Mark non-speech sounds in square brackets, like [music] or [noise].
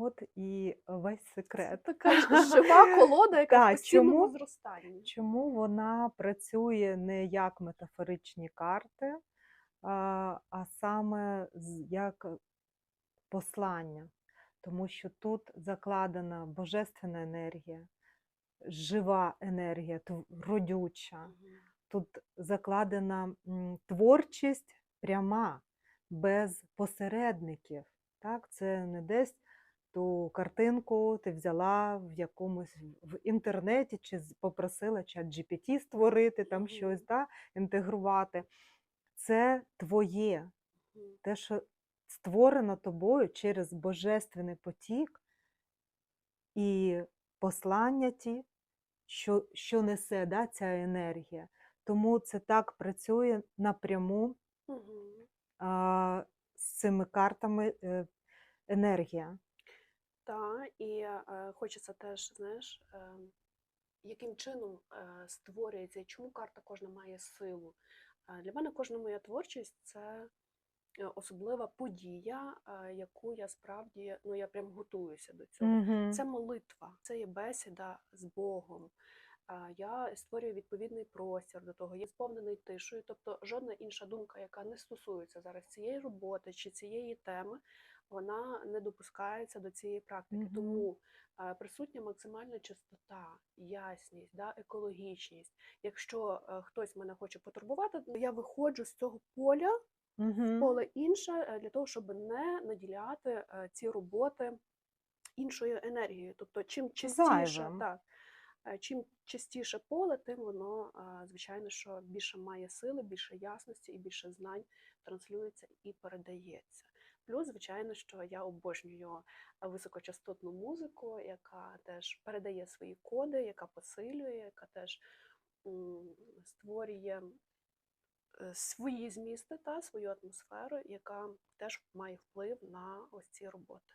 От і весь секрет. Така [laughs] жива колода, яка Так, в постійному чому? зростанні. Чому вона працює не як метафоричні карти, а, а саме як послання? Тому що тут закладена божественна енергія, жива енергія, родюча. Тут закладена творчість пряма, без посередників. Так? Це не десь ту картинку ти взяла в якомусь в інтернеті чи попросила чат GPT створити там щось, да? інтегрувати. Це твоє, те, що створено тобою через божественний потік і послання ті, що, що несе да, ця енергія. Тому це так працює напряму а, з цими картами е, енергія. Та, і е, хочеться теж, знаєш, е, яким чином е, створюється, чому карта кожна має силу. Е, для мене кожна моя творчість це е, особлива подія, е, яку я справді ну я прям готуюся до цього. Мгм. Це молитва, це є бесіда з Богом. А, Я створюю відповідний простір до того, є сповнений тишою, тобто жодна інша думка, яка не стосується зараз цієї роботи чи цієї теми, вона не допускається до цієї практики. Мгм. Тому е, присутня максимальна чистота, ясність, да, екологічність. Якщо е, хтось мене хоче потурбувати, то я виходжу з цього поля Мгм. поле інше е, для того, щоб не наділяти ці роботи іншою енергією. Тобто, чим частіше, так, чим частіше поле, тим воно, звичайно, що більше має сили, більше ясності і більше знань транслюється і передається. Плюс, звичайно, що я обожнюю високочастотну музику, яка теж передає свої коди, яка посилює, яка теж створює е, свої змісти та свою атмосферу, яка теж має вплив на ось ці роботи.